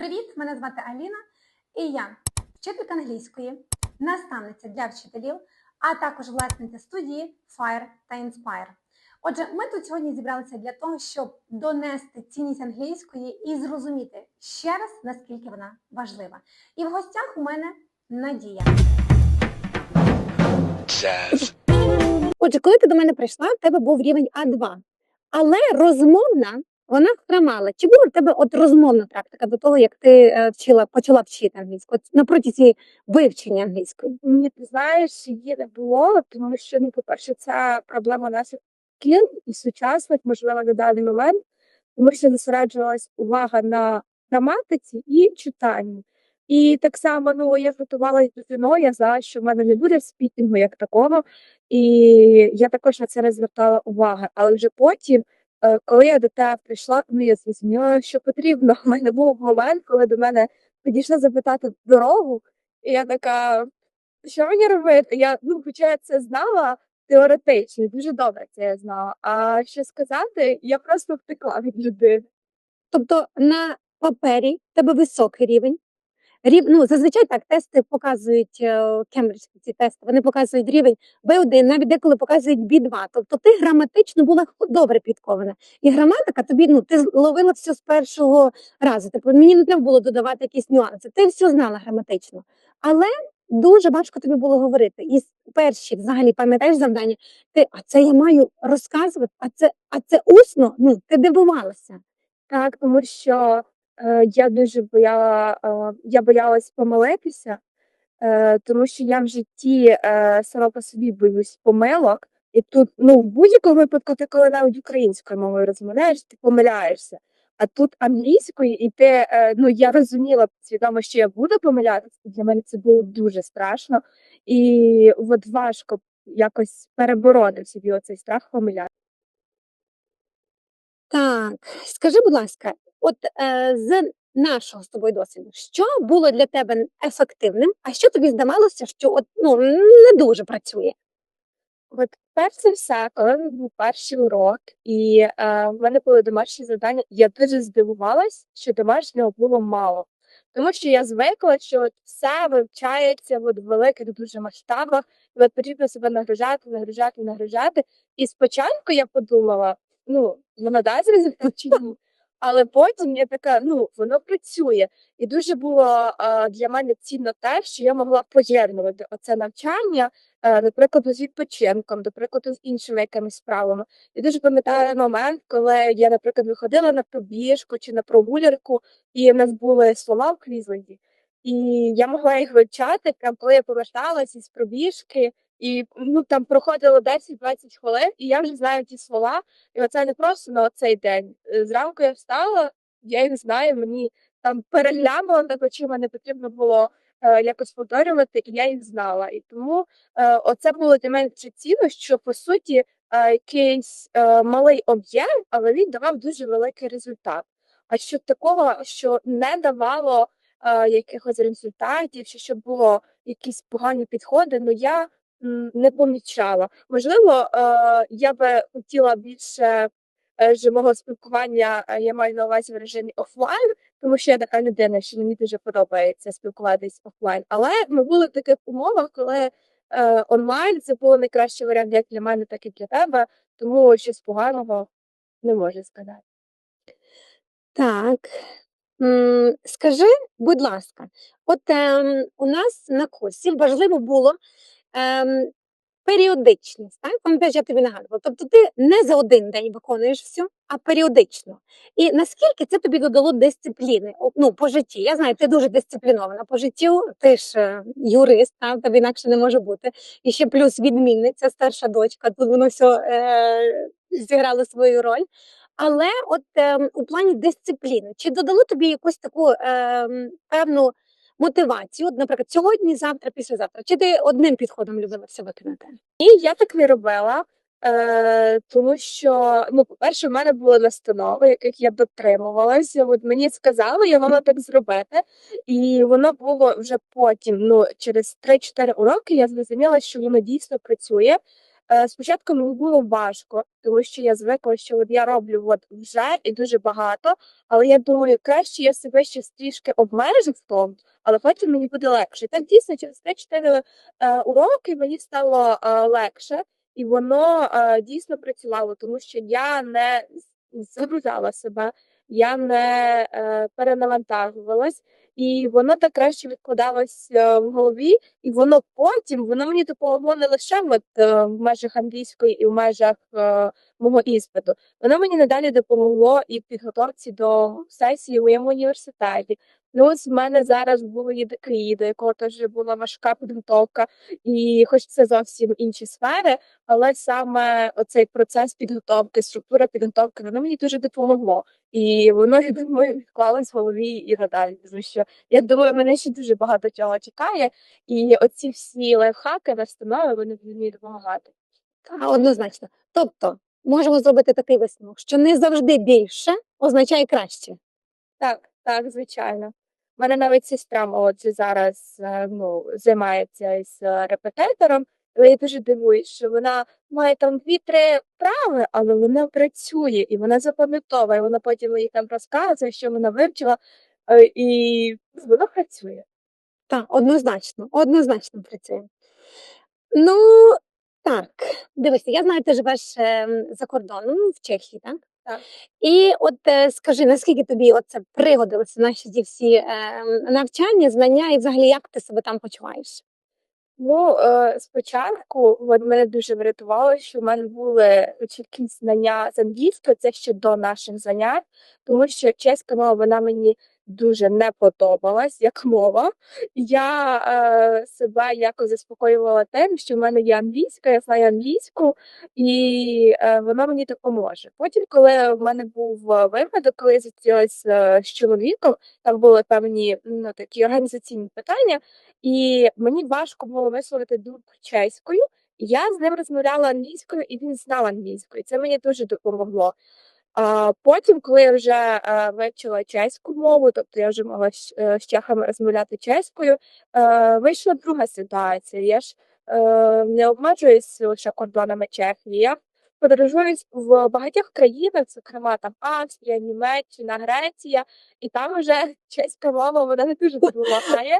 Привіт! Мене звати Аліна і я вчителька англійської, наставниця для вчителів, а також власниця студії Fire та Inspire. Отже, ми тут сьогодні зібралися для того, щоб донести цінність англійської і зрозуміти ще раз, наскільки вона важлива. І в гостях у мене Надія. Jazz. Отже, коли ти до мене прийшла, в тебе був рівень А2. Але розмовна вона хромала. Чи була в тебе от розмовна практика до того, як ти е, вчила, почала вчити англійську? От на протязі вивчення англійської? Ні, ти знаєш, її не було, тому що, ну, по-перше, це проблема наших кіл і сучасних, можливо, на даний момент, тому що зосереджувалась увага на граматиці і читанні. І так само, ну, я готувалася до ЗНО, я знала, що в мене не буде спікінгу як такого, і я також на це не звертала уваги. Але вже потім, коли я до тебе прийшла, ну, я зрозуміла, що потрібно. У мене був момент, коли до мене підійшла запитати дорогу, і я така, що мені робити? Я, ну, хоча я це знала теоретично, дуже добре це я знала. А що сказати, я просто втекла від людини. Тобто на папері в тебе високий рівень. Рів, ну, зазвичай так тести показують е, кембриджські ці тести, вони показують рівень B1, навіть деколи показують B2. Тобто ти граматично була добре підкована. І граматика тобі, ну, ти ловила все з першого разу. Типу, мені не треба було додавати якісь нюанси. Ти все знала граматично. Але дуже важко тобі було говорити. І перші, взагалі, пам'ятаєш завдання, ти, а це я маю розказувати, а це, а це усно, ну, ти дивувалася. Так, тому що я дуже бояла, е, я боялась помилитися, е, тому що я в житті е, сама по собі боюсь помилок. І тут, ну, в будь-якому випадку, ти коли навіть українською мовою розмовляєш, ти помиляєшся. А тут англійською, і ти, е, ну, я розуміла свідомо, що я буду помилятися. Для мене це було дуже страшно. І от важко якось перебороти собі оцей страх помилятися. Так, скажи, будь ласка, от е, з нашого з тобою досвіду, що було для тебе ефективним, а що тобі здавалося, що от, ну, не дуже працює? От перш за все, коли був перший урок, і е, в мене були домашні завдання, я дуже здивувалась, що домашнього було мало. Тому що я звикла, що от все вивчається от в великих дуже масштабах, і от потрібно себе нагружати, нагружати, нагружати. І спочатку я подумала, ну, воно дасть результат чи ні. Але потім я така, ну, воно працює. І дуже було е, для мене цінно те, що я могла поєднувати оце навчання е, до прикладу, з відпочинком, до прикладу, з іншими якимись справами. Я дуже пам'ятаю момент, коли я, наприклад, виходила на пробіжку чи на прогулянку, і в нас були слова в Квізленді, і я могла їх вивчати, коли я поверталася із пробіжки, і ну там проходило 10-20 хвилин, і я вже знаю ті слова. І оце не просто на цей день. Е, Зранку я встала, я їх знаю, мені там переглянула так очима, не потрібно було е, якось повторювати, і я їх знала. І тому е, оце було для мене цінно, що по суті е, якийсь е, малий об'єм, але він давав дуже великий результат. А що такого, що не давало е, якихось результатів, чи щоб було якісь погані підходи, ну я не помічала. Можливо, е, я би хотіла більше е, живого спілкування, е, я маю на увазі в режимі офлайн, тому що я така людина, що мені дуже подобається спілкуватись офлайн. Але ми були в таких умовах, коли е, онлайн це було найкращий варіант як для мене, так і для тебе. Тому щось поганого не можу сказати. Так. Скажи, будь ласка, от ем, у нас на курсі важливо було ем, періодичність. Так? Пам'ятаєш, я тобі нагадувала. Тобто ти не за один день виконуєш все, а періодично. І наскільки це тобі додало дисципліни? Ну, по житті. Я знаю, ти дуже дисциплінована по життю, ти ж е, юрист, там тобі інакше не може бути. І ще плюс відмінниця, старша дочка, тут воно все е, зіграло свою роль. Але от ем, у плані дисципліни, чи додало тобі якусь таку ем, певну мотивацію? От, наприклад, сьогодні, завтра, післязавтра, чи ти одним підходом любила все виконати? І я так не робила, е, тому що, ну, по-перше, в мене були настанови, яких я дотримувалася. От мені сказали, я мала так зробити, і воно було вже потім. Ну, через 3-4 уроки я зрозуміла, що воно дійсно працює. Е, Спочатку мені було важко, тому що я звикла, що от я роблю от вже і дуже багато, але я думаю, краще я себе ще трішки обмежу в тому, але потім мені буде легше. Так дійсно через 3-4 е, уроки мені стало е, легше, і воно е, дійсно працювало, тому що я не загрузала себе, я не е, перенавантажувалась, і воно так краще відкладалось е, в голові, і воно потім воно мені допомогло не лише от, е, в межах англійської і в межах е, мого іспиту. Воно мені надалі допомогло і в підготовці до сесії у моєму університеті. Плюс в мене зараз було ЄДКІ, до якого теж була важка підготовка, і хоч це зовсім інші сфери, але саме оцей процес підготовки, структура підготовки, воно мені дуже допомогло. І воно, я думаю, відклалось в голові і надалі. Тому що я думаю, мене ще дуже багато чого чекає, і оці всі лайфхаки, настанови, вони мені допомагати. Та, однозначно. Тобто, можемо зробити такий висновок, що не завжди більше означає краще. Так, так, звичайно. Мене навіть сестра молодша зараз е, ну, займається із е, репетитором. Я дуже дивуюсь, що вона має там дві-три вправи, але вона працює і вона запам'ятовує. Вона потім їй там розказує, що вона вивчила, е, і вона працює. Так, однозначно, однозначно працює. Ну, так, дивися, я знаю, ти живеш ем, за кордоном в Чехії, так? Так. І от е, скажи, наскільки тобі оце пригодилися наші ті всі е, навчання, знання, і взагалі як ти себе там почуваєш? Ну, е, спочатку от мене дуже врятувало, що в мене були чіткі знання з англійської, це ще до наших занять, тому що чеська мова вона мені дуже не подобалась як мова. Я е, себе якось заспокоювала тим, що в мене є англійська, я знаю англійську, і е, вона мені допоможе. Потім, коли в мене був е, випадок, коли я зустрілася е, з чоловіком, там були певні ну, такі організаційні питання. І мені важко було висловити думку чеською. Я з ним розмовляла англійською, і він знав англійською. Це мені дуже допомогло. А потім, коли я вже е, вивчила чеську мову, тобто я вже могла з, е, чехами розмовляти чеською, е, вийшла друга ситуація. Я ж не обмежуюсь лише кордонами Чехії. Я подорожую в багатьох країнах, зокрема там Австрія, Німеччина, Греція, і там вже чеська мова вона не дуже допомагає.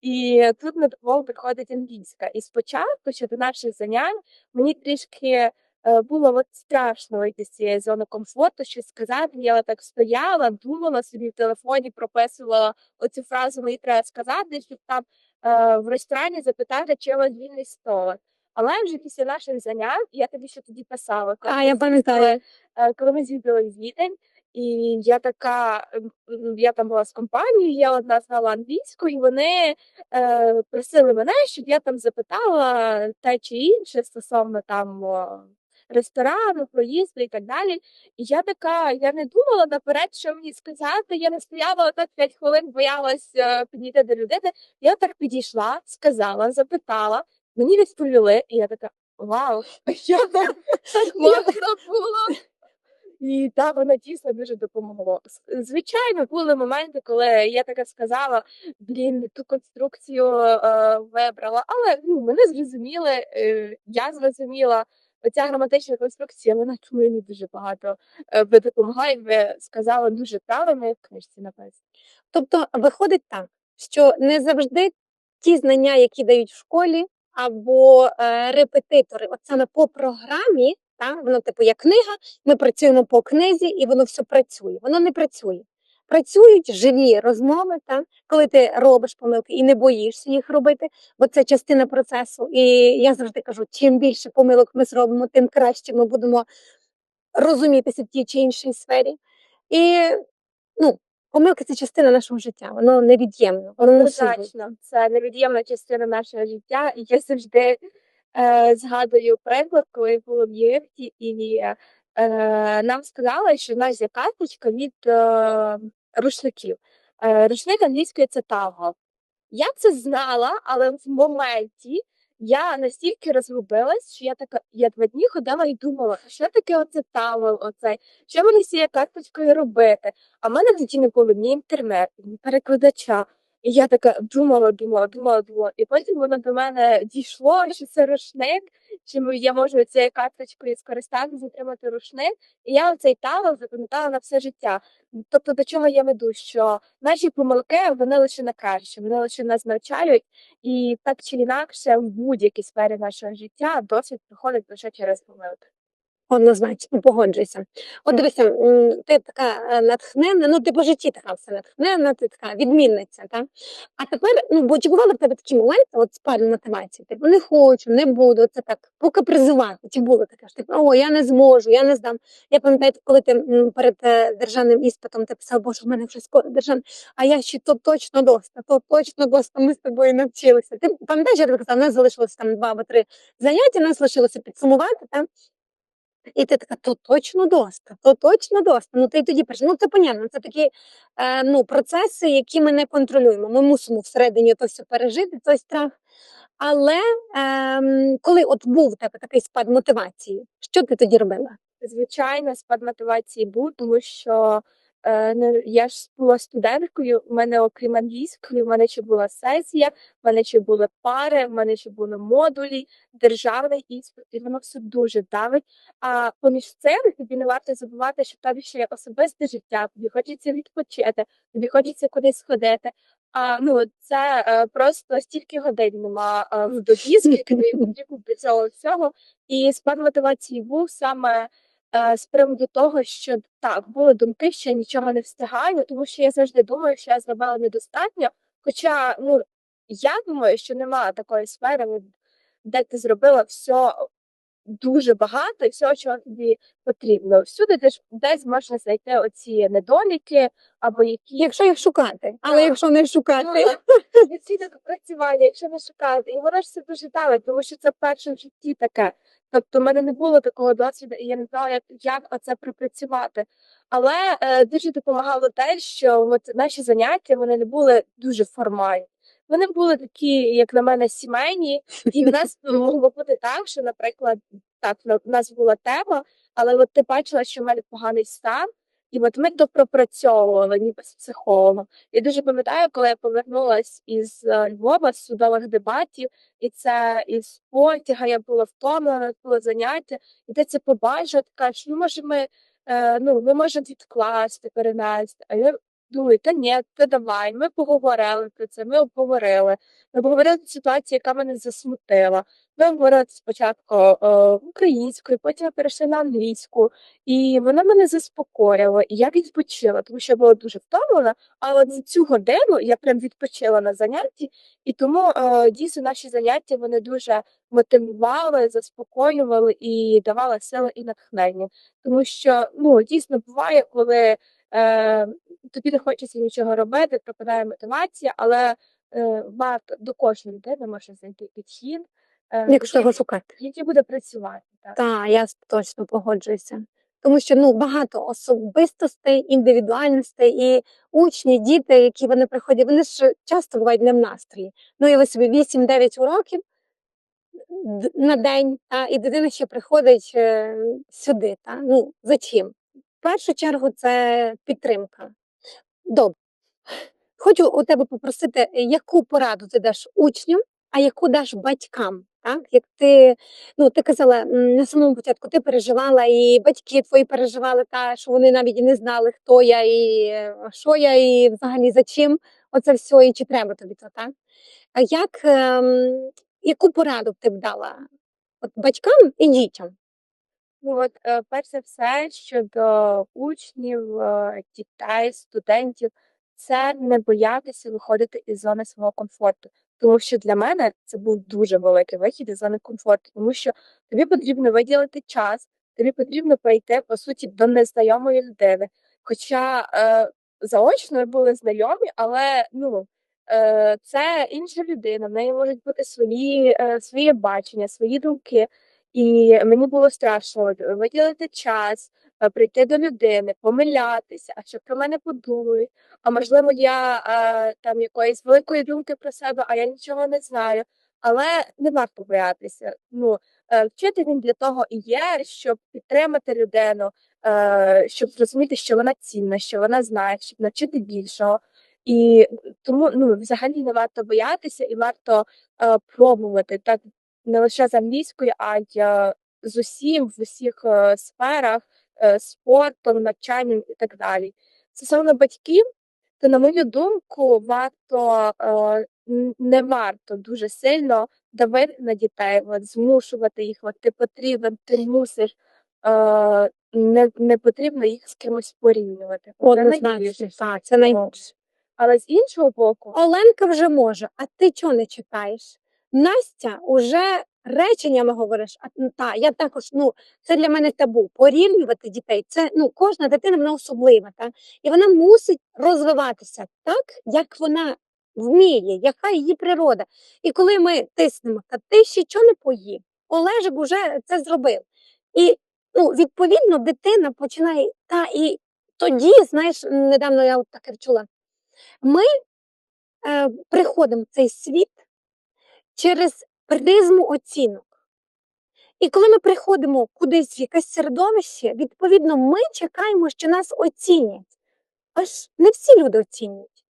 І тут на допомогу приходить англійська. І спочатку, щодо наших занять, мені трішки було от страшно вийти з цієї зони комфорту, щось сказати. Я так стояла, думала собі в телефоні, прописувала оцю фразу мені треба сказати, щоб там е, в ресторані запитати, чи вас вільний столик. Але вже після наших занять, я тобі ще тоді писала, А, я пам'ятаю. е, коли ми з'їздили в Відень, і я така, я там була з компанією, я одна знала англійську, і вони е, просили мене, щоб я там запитала те чи інше стосовно там ресторану, проїзду і так далі. І я така, я не думала наперед, що мені сказати. Я не стояла отак 5 хвилин, боялась е, підійти до людини. Я так підійшла, сказала, запитала, мені відповіли, і я така. Вау, я так можна було. І так, воно дійсно дуже допомогло. Звичайно, були моменти, коли я таке сказала, блін, ту конструкцію е, вибрала, але ну, мене зрозуміли, е, я зрозуміла. Оця граматична конструкція, вона чому мені дуже багато е, би допомогла, і ви сказали дуже правильно, в книжці написано. Тобто виходить так, що не завжди ті знання, які дають в школі, або е, репетитори, от саме по програмі, та, воно типу як книга, ми працюємо по книзі, і воно все працює. Воно не працює. Працюють живі розмови, та, коли ти робиш помилки і не боїшся їх робити, бо це частина процесу. І я завжди кажу: чим більше помилок ми зробимо, тим краще ми будемо розумітися в тій чи іншій сфері. І ну, помилки це частина нашого життя, воно невід'ємно. Воно. Однозначно, це невід'ємна частина нашого життя, я завжди е, згадую приклад, коли я була в Єгипті, і е, нам сказали, що в нас є карточка від е, рушників. Е, рушник англійською це тавгал. Я це знала, але в моменті я настільки розгубилась, що я така, я два дні ходила і думала, що таке оце тавел, оцей, що мені з цією карточкою робити. А в мене тоді не було ні інтернету, ні перекладача. І я така думала, думала, думала, думала. І потім воно до мене дійшло, що це рушник, ми- я можу цією карточкою скористатися, затримати рушник. І я оцей тавел запам'ятала на все життя. Тобто, до чого я веду, що наші помилки вони лише на краще, вони лише нас навчають, і так чи інакше в будь-якій сфері нашого життя досвід приходить лише через помилки. Однозначно, погоджуюся. От дивися, ти така е, натхненна, ну ти по житті така все натхненна, ти така відмінниця, так? А тепер, ну, бо чи бували в тебе такі моменти, от спальну мотивації, типу, не хочу, не буду, це так, поки покапризувати. Чи було таке, що типу, о, я не зможу, я не здам. Я пам'ятаю, коли ти перед е, державним іспитом ти писав, боже, в мене вже скоро державний, а я ще то точно доста, то точно доста, ми з тобою навчилися. Ти пам'ятаєш, я казала, в нас залишилося там два або три заняття, нас лишилося підсумувати, так? І ти така, то точно доста, то точно доста. Ну ти тоді пишеш. Ну це понятно, це такі е, ну, процеси, які ми не контролюємо. Ми мусимо всередині то все пережити, той страх. Але е, коли от був тебе такий спад мотивації, що ти тоді робила? Звичайно, спад мотивації був, тому що я ж була студенткою. У мене, окрім англійської, в мене ще була сесія, в мене ще були пари, в мене ще були модулі, державний іспит, і воно все дуже давить. А поміж цим тобі не варто забувати, що в тебе ще є особисте життя, тобі хочеться відпочити, тобі хочеться кудись ходити. А ну це е, просто стільки годин нема е, в добі, скільки тобі потрібно для цього всього. І спад мотивації був саме е, з приводу того, що так, були думки, що я нічого не встигаю, тому що я завжди думаю, що я зробила недостатньо. Хоча, ну, я думаю, що немає такої сфери, де ти зробила все дуже багато і всього, чого тобі потрібно. Всюди десь, десь можна знайти оці недоліки або які Якщо їх шукати, але Так. якщо не шукати, відсідок працювання, якщо не шукати. І воно ж це дуже давить, тому що це перше в житті таке. Тобто, в мене не було такого досвіду, і я не знала, як, як оце припрацювати. Але е, дуже допомагало те, що от наші заняття вони не були дуже формальні. Вони були такі, як на мене, сімейні, і в нас могло бути так, що, наприклад, так, в нас була тема, але от ти бачила, що в мене поганий стан, і от ми допропрацьовували ніби з психологом. Я дуже пам'ятаю, коли я повернулася із е, Львова з судових дебатів, і це із потяга я була втомлена, було заняття, і ти це побачила, така що ну може ми, е, ну, ми можемо відкласти, перенести. А я думаю, та ні, та давай. Ми поговорили про це, ми обговорили. Ми обговорили ситуацію, яка мене засмутила. Ми говорили спочатку е, українською, потім я перейшла на англійську, і вона мене заспокоїла, і я відпочила, тому що я була дуже втомлена. Але за цю годину я прям відпочила на занятті, і тому е, дійсно наші заняття вони дуже мотивували, заспокоювали і давали сили і натхнення. Тому що ну дійсно буває, коли е, тобі не хочеться нічого робити, пропадає мотивація, але е, варто до кожної людини може знайти підхід, е, якщо його шукати. який буде працювати. Так. Так, я точно погоджуюся. Тому що ну багато особистостей, індивідуальностей і учні, діти, які вони приходять, вони ж часто бувають не в настрої. Ну і ви собі 8-9 уроків на день, та, і дитина ще приходить е, сюди. Та? Ну, за чим? В першу чергу це підтримка. Добре. Хочу у тебе попросити, е, яку пораду ти даш учням, а яку даш батькам? Так? Як ти, ну, ти казала на самому початку, ти переживала, і батьки твої переживали, та, що вони навіть і не знали, хто я і що я, і взагалі за чим оце все, і чи треба тобі то, так? А як, ем, яку пораду ти б дала от батькам і дітям? Ну, от, е, перш за все, щодо учнів, е, дітей, студентів, це не боятися виходити із зони свого комфорту. Тому що для мене це був дуже великий вихід із зони комфорту, тому що тобі потрібно виділити час, тобі потрібно прийти, по суті, до незнайомої людини. Хоча е, заочно були знайомі, але ну, е, це інша людина, в неї можуть бути свої, е, свої бачення, свої думки. І мені було страшно виділити час, е, прийти до людини, помилятися, а що про мене подумають. А можливо, я е, там якоїсь великої думки про себе, а я нічого не знаю. Але не варто боятися. Ну, е, вчити він для того і є, щоб підтримати людину, е, щоб зрозуміти, що вона цінна, що вона знає, щоб навчити більшого. І тому ну, взагалі не варто боятися і варто е, пробувати так не лише з англійською, а й з усім в усіх е, сферах, е, спортом, навчанням і так далі. Стосовно батьків, то, на мою думку, варто е, не варто дуже сильно давити на дітей, от, змушувати їх, от, ти потрібен, ти мусиш. Не, не потрібно їх з кимось порівнювати. Однозначно, так, це найгірше. Але з іншого боку, Оленка вже може, а ти чого не читаєш? Настя уже реченнями говориш, а та я також, ну це для мене табу. Порівнювати дітей. Це ну кожна дитина вона особлива, та і вона мусить розвиватися так, як вона вміє, яка її природа. І коли ми тиснемо, та ти ще чого не поїв? Олежик уже це зробив. І ну, відповідно дитина починає та і тоді, знаєш, недавно я от таке чула. Ми е, приходимо в цей світ через призму оцінок. І коли ми приходимо кудись в якесь середовище, відповідно, ми чекаємо, що нас оцінять. Аж не всі люди оцінюють.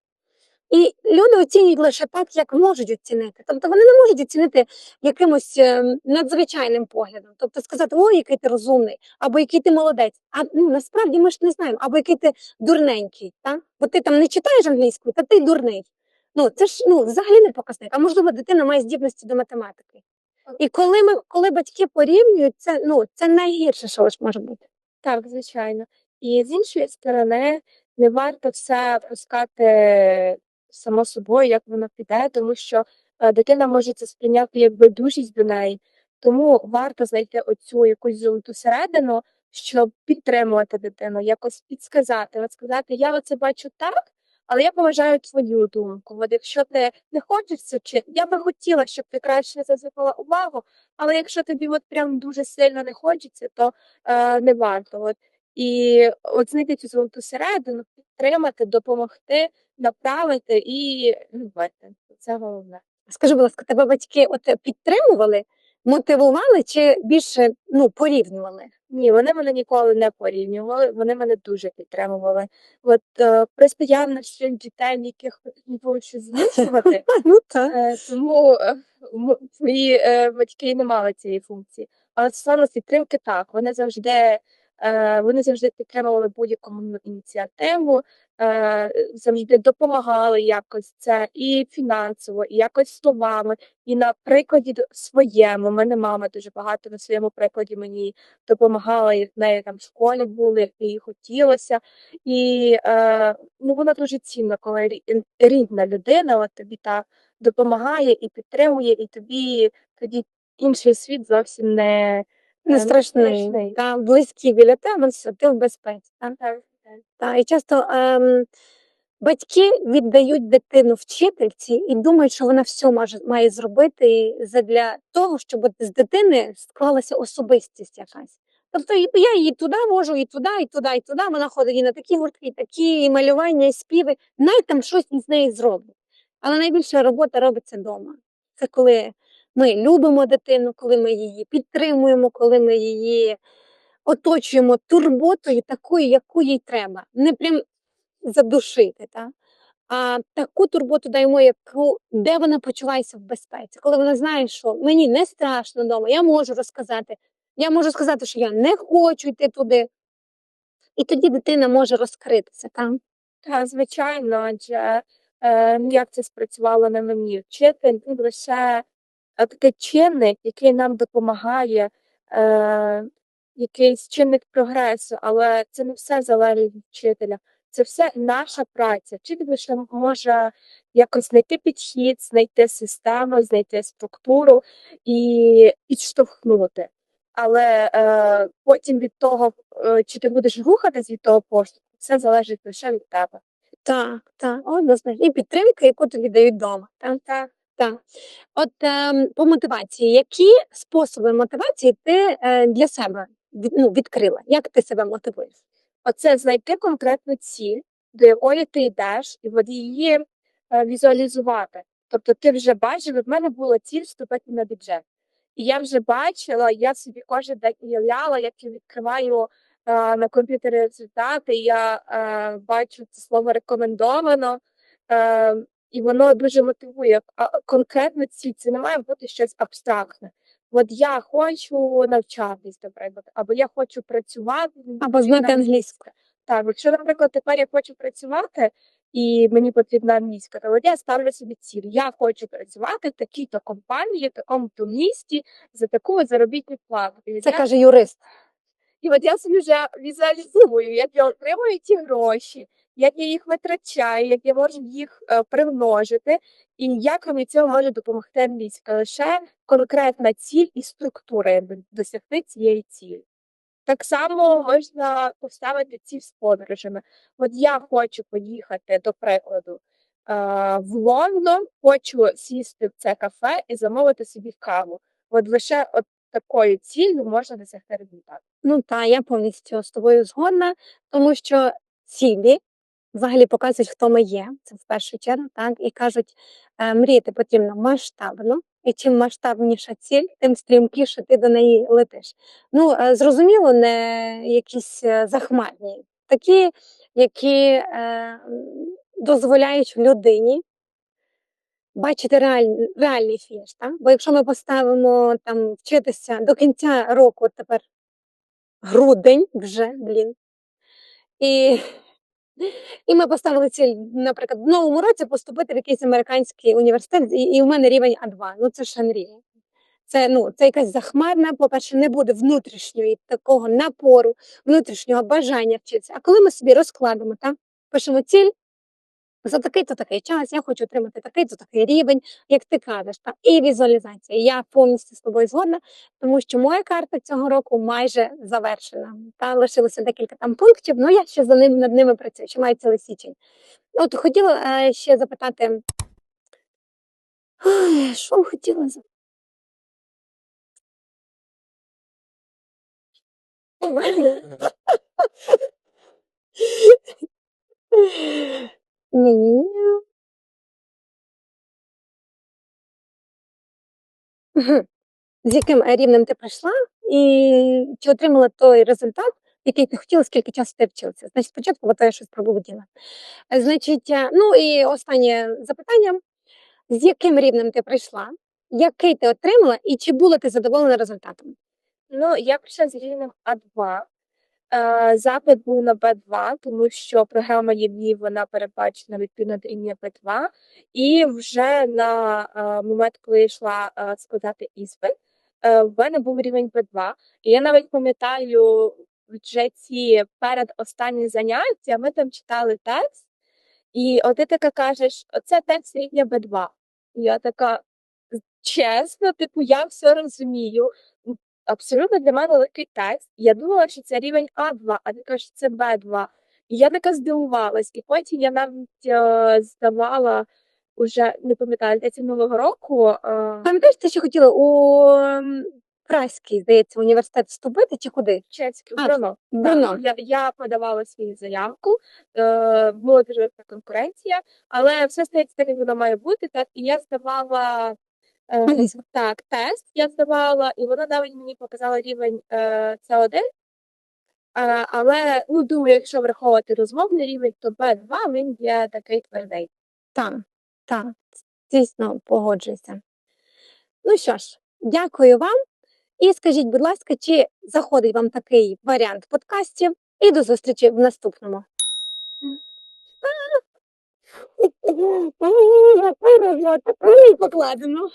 І люди оцінюють лише так, як можуть оцінити. Тобто вони не можуть оцінити якимось е, надзвичайним поглядом. Тобто сказати, ой, який ти розумний, або який ти молодець. А ну насправді ми ж не знаємо, або який ти дурненький. Та? Бо ти там не читаєш англійською, та ти дурний. Ну, це ж ну, взагалі не показник. А можливо, дитина має здібності до математики. І коли ми, коли батьки порівнюють, це ну це найгірше, що ж може бути. так, звичайно. І з іншої сторони, не варто все пускати само собою, як воно піде, тому що е, дитина може це сприйняти як байдужість до неї. Тому варто знайти оцю якусь золоту середину, щоб підтримувати дитину, якось підсказати, от сказати, я оце бачу так, але я поважаю твою думку. От якщо ти не хочеш це вчити, я би хотіла, щоб ти краще це увагу, але якщо тобі от прям дуже сильно не хочеться, то е, не варто. От. І от знайти цю золоту середину, підтримати, допомогти, направити і любити. Це головне. Скажи, будь ласка, тебе батьки от підтримували, мотивували чи більше ну, порівнювали? Ні, вони мене ніколи не порівнювали, вони мене дуже підтримували. От е, постійно ще дітей, яких не було змушувати, Ну. Е, Тому е, мої е, батьки не мали цієї функції. Але стосовно підтримки, так, вони завжди, вони завжди підтримували будь-яку ініціативу, е, завжди допомагали якось це і фінансово, і якось словами, і на прикладі своєму. У мене мама дуже багато на своєму прикладі мені допомагала, і в неї там в школі були, як їй хотілося. І е, ну, воно дуже цінно, коли рідна людина от тобі так допомагає і підтримує, і тобі тоді інший світ зовсім не, Не е, страшний, страшний. Та, близькі біля тебе, все, ти в безпеці. Та? Так, Та, і часто ем, батьки віддають дитину вчительці і думають, що вона все може, має зробити для того, щоб з дитини склалася особистість якась. Тобто я її туди вожу, і туди, і туди, і туди. Вона ходить і на такі гуртки, і такі і малювання, і співи. Навіть там щось із неї зроблять. Але найбільша робота робиться вдома. Це коли ми любимо дитину, коли ми її підтримуємо, коли ми її оточуємо турботою такою, яку їй треба. Не прям задушити, та? а таку турботу даємо, яку, де вона почувається в безпеці. Коли вона знає, що мені не страшно вдома, я можу розказати. Я можу сказати, що я не хочу йти туди. І тоді дитина може розкритися. Та? Звичайно, адже е, як це спрацювало на мені? Вчитель лише е, такий чинник, який нам допомагає, е, якийсь чинник прогресу, але це не все залежить від вчителя. Це все наша праця. Вчитель лише може якось знайти підхід, знайти систему, знайти структуру і підштовхнути. Але е, потім від того, е, чи ти будеш рухатись від того поштовху, все залежить лише від тебе. Так, так, однозначно. І підтримка, яку тобі дають вдома. Так? Так. Так. От ем, по мотивації, які способи мотивації ти е, для себе від, ну, відкрила? Як ти себе мотивуєш? Оце знайти конкретну ціль, до якої ти йдеш, і от її е, візуалізувати. Тобто ти вже бачив, в мене була ціль вступити на бюджет. І я вже бачила, я собі кожен день уявляла, як я відкриваю е, на комп'ютері результати, я е, бачу це слово рекомендовано. Е, і воно дуже мотивує. А конкретно ціль це не має бути щось абстрактне. От я хочу навчатись, наприклад, або я хочу працювати Або знати англійську. Так, якщо, наприклад, тепер я хочу працювати і мені потрібна англійська, то я ставлю собі ціль. Я хочу працювати в такій-то компанії, в такому-то місті за таку заробітну плату. І Це я каже юрист. і от я собі вже візуалізую, як я отримую ті гроші, як я їх витрачаю, як я можу їх е, примножити, і як мені цього може допомогти англійська. Лише конкретна ціль і структура, якби досягти цієї цілі. Так само можна поставити ціль з подорожами. От я хочу поїхати, до прикладу, е, в Лондон, хочу сісти в це кафе і замовити собі каву. От лише от такою ціллю можна досягти результату. Ну та я повністю з тобою згодна, тому що цілі взагалі показують, хто ми є. Це в першу чергу, так і кажуть, е, мріяти потрібно масштабно, і чим масштабніша ціль, тим стрімкіше ти до неї летиш. Ну е, зрозуміло, не якісь е, захмарні, такі, які дозволяють людині бачити реальний, реальний фініш. Так? Бо якщо ми поставимо там вчитися до кінця року, тепер грудень вже, блін. І, і ми поставили ціль, наприклад, в новому році поступити в якийсь американський університет, і, і в мене рівень А2. Ну це ж мрія. Це, ну, це якась захмарна, по-перше, не буде внутрішньої такого напору, внутрішнього бажання вчитися. А коли ми собі розкладемо, так, пишемо ціль, за такий-то такий час я хочу отримати такий-то такий рівень, як ти кажеш, та і візуалізація. Я повністю з тобою згодна, тому що моя карта цього року майже завершена. Та лишилося декілька там пунктів, але я ще за ним над ними працюю, ще маю цілий січень. От хотіла е, ще запитати. Ой, Що хотіла запитати? З яким е, рівнем ти прийшла, і чи отримала той результат, який ти хотіла, скільки часу ти вчилася? Значить, спочатку я щось пробудила. Значить, е, ну і останнє запитання: з яким рівнем ти прийшла, який ти отримала, і чи була ти задоволена результатом? Ну, я прийшла з рівнем А2. Е, запит був на Б2, тому що програма ЄВІ, вона передбачена відповідно до рівня Б2. І вже на е, момент, коли я йшла е, складати іспит, в мене був рівень Б2. І я навіть пам'ятаю вже ці перед останні заняття, ми там читали текст, і от ти така кажеш, оце текст рівня Б2. І я така, чесно, типу, я все розумію. Абсолютно для мене легкий текст. Я думала, що це рівень А2, а ти кажеш, що це Б2. І я така здивувалась. І потім я навіть е, здавала уже, не пам'ятаю, десь минулого року. Е, Пам'ятаєш, ти ще хотіла у м, Праський, здається, університет вступити чи куди? Чеський, А, Брно. Брно. Я, я подавала свою заявку, е, була дуже велика конкуренція, але все стається так, як воно має бути. Так, і я здавала е, Англійська. так, тест, я здавала, і вона навіть мені показала рівень е, С1. Е, але ну, думаю, якщо враховувати розмовний рівень, то Б2 він є такий твердий. Так, так, дійсно погоджуюся. Ну що ж, дякую вам. І скажіть, будь ласка, чи заходить вам такий варіант подкастів? І до зустрічі в наступному. Покладено.